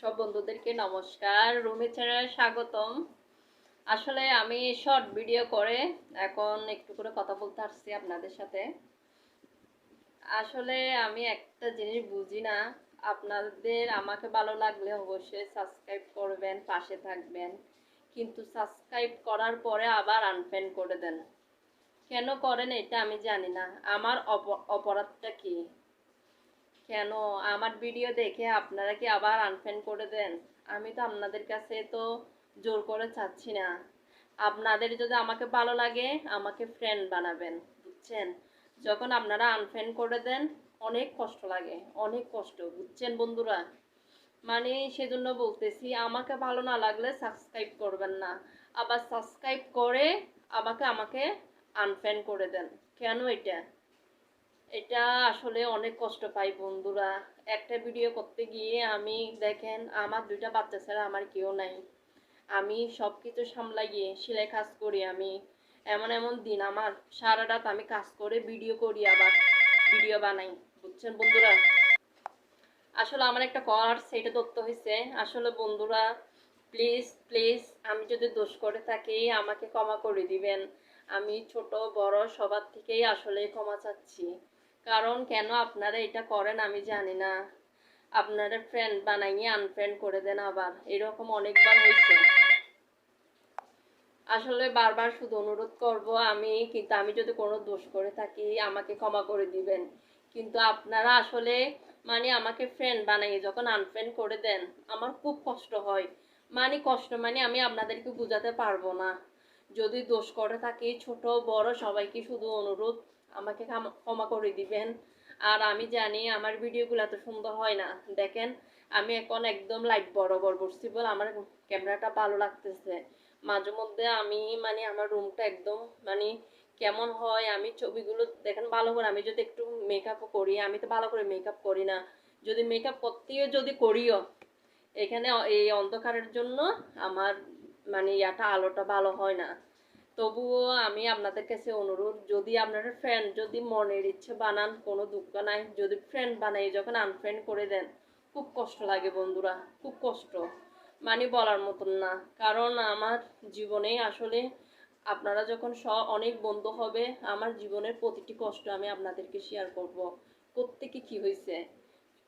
সব বন্ধুদেরকে নমস্কার। রুমি চ্যানেলে স্বাগতম। আসলে আমি শর্ট ভিডিও করে এখন একটু করে কথা বলতে আসছি আপনাদের সাথে। আসলে আমি একটা জিনিস বুঝি না, আপনাদের আমাকে ভালো লাগলে অবশ্যই সাবস্ক্রাইব করবেন, পাশে থাকবেন। কিন্তু সাবস্ক্রাইব করার পরে আবার আনফেন করে দেন। কেন করেন এটা আমি জানি না। আমার অপ- অপরাধটা কি? কেন? আমার ভিডিও দেখে আপনারা কি আবার আনফ্রেন্ড করে দেন? আমি তো আপনাদের কাছে তো জোর করে চাচ্ছি না। আপনাদের যদি আমাকে ভালো লাগে, আমাকে ফ্রেন্ড বানাবেন, বুঝছেন? যখন আপনারা আনফ্রেন্ড করে দেন, অনেক কষ্ট লাগে, অনেক কষ্ট, বুঝছেন বন্ধুরা? মানে সেজন্য বলতেছি, আমাকে ভালো না লাগলে সাবস্ক্রাইব করবেন না। আবার সাবস্ক্রাইব করে আমাকে আমাকে আনফ্রেন্ড করে দেন। কেন এটা? এটা আসলে অনেক কষ্ট পাই বন্ধুরা। একটা ভিডিও করতে গিয়ে আমি দেখেন, আমার দুইটা বাচ্চা ছাড়া আমার কেউ নাই। আমি সব কিছু সামলাইয়ে সেলাই কাজ করি আমি। এমন এমন দিন আমার, সারা রাত আমি কাজ করে ভিডিও করি আবার ভিডিও বানাই। বুঝছেন বন্ধুরা? আসলে আমার একটা কল সেটা ধরতে হয়েছে। আসলে বন্ধুরা প্লিজ প্লিজ আমি যদি দোষ করে থাকি, আমাকে ক্ষমা করে দিবেন। আমি ছোট, বড়, সবার থেকেই আসলে ক্ষমা চাচ্ছি। কারণ কেন আপনারা এটা করেন আমি জানি না। আপনারা ফ্রেন্ড বানাইয়ে আনফ্রেন্ড করে দেন আবার। এরকম অনেকবার হয়েছে আসলে বারবার শুধু অনুরোধ করব, আমি কিন্তু, আমি যদি কোনো দোষ করে থাকি, আমাকে ক্ষমা করে দিবেন। কিন্তু আপনারা আসলে মানে আমাকে ফ্রেন্ড বানাইয়ে যখন আনফ্রেন্ড করে দেন, আমার খুব কষ্ট হয়। মানে কষ্ট মানে আমি আপনাদেরকে বোঝাতে পারব না। যদি দোষ করে থাকি, ছোট, বড়, সবাইকে শুধু অনুরোধ, আমাকে ক্ষমা- করে দিবেন। আর আমি জানি আমার ভিডিওগুলো এত সুন্দর হয় না। দেখেন, আমি এখন একদম লাইট বরাবর বসছি বলে আমার ক্যামেরাটা ভালো লাগতেছে। মাঝে মধ্যে আমি মানে আমার রুমটা একদম মানে কেমন হয়, আমি ছবিগুলো দেখেন ভালো করে, আমি যদি একটু মেকআপও করি, আমি তো ভালো করে মেকআপ করি না। যদি মেকআপ করতেও যদি করিও, এখানে এই অন্ধকারের জন্য আমার মানে ইয়াটা, আলোটা ভালো হয় না। তবুও আমি আপনাদের কাছে অনুরোধ, যদি আপনারা ফ্রেন্ড যদি মনের ইচ্ছে বানান, কোনো দুঃখ নাই, যদি ফ্রেন্ড বানাই, যখন আনফ্রেন্ড করে দেন, খুব কষ্ট লাগে বন্ধুরা, খুব কষ্ট। মানে বলার মতন না, কারণ আমার জীবনে আসলে আপনারা যখন স, অনেক বন্ধু হবে, আমার জীবনের প্রতিটি কষ্ট আমি আপনাদেরকে শেয়ার করব। প্রত্যেকে কি হয়েছে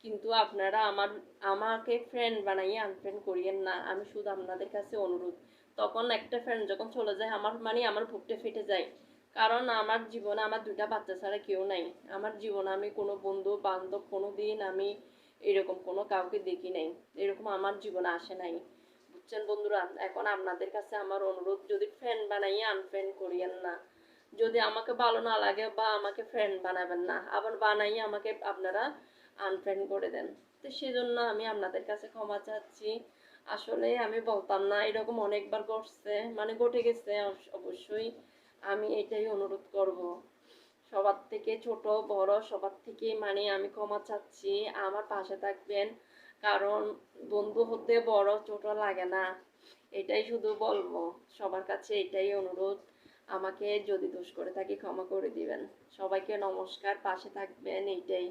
কিন্তু আপনারা আমার, আমাকে ফ্রেন্ড বানাইয়ে আনফ্রেন্ড করিয়েন না। আমি শুধু আপনাদের কাছে অনুরোধ। তখন একটা ফ্রেন্ড যখন চলে যায়, আমার মানে আমার বুকটা ফেটে যায়। কারণ আমার জীবনে আমার দুটা বাচ্চা ছাড়া কেউ নাই। আমার জীবনে আমি কোনো বন্ধু, বান্ধব, কোনো দিন আমি এরকম কোনো কাউকে দেখি নাই। এরকম আমার জীবনে আসে নাই। বুঝছেন বন্ধুরা? এখন আপনাদের কাছে আমার অনুরোধ, যদি ফ্রেন্ড বানাইয়ে আনফ্রেন্ড করিয়েন না। যদি আমাকে ভালো না লাগে বা আমাকে ফ্রেন্ড বানাবেন না। আবার বানাইয়ে আমাকে আপনারা আনফ্রেন্ড করে দেন। তো সেজন্য আমি আপনাদের কাছে ক্ষমা চাচ্ছি। আসলে আমি বলতাম না, এরকম অনেকবার ঘটছে মানে ঘটে গেছে অবশ্যই। আমি এটাই অনুরোধ করব। সবার থেকে ছোট, বড়, সবার থেকে মানে আমি ক্ষমা চাচ্ছি। আমার পাশে থাকবেন, কারণ বন্ধু হতে বড়, ছোট লাগে না। এটাই শুধু বলব, সবার কাছে এটাই অনুরোধ। আমাকে যদি দোষ করে থাকি ক্ষমা করে দিবেন। সবাইকে নমস্কার, পাশে থাকবেন, এইটাই।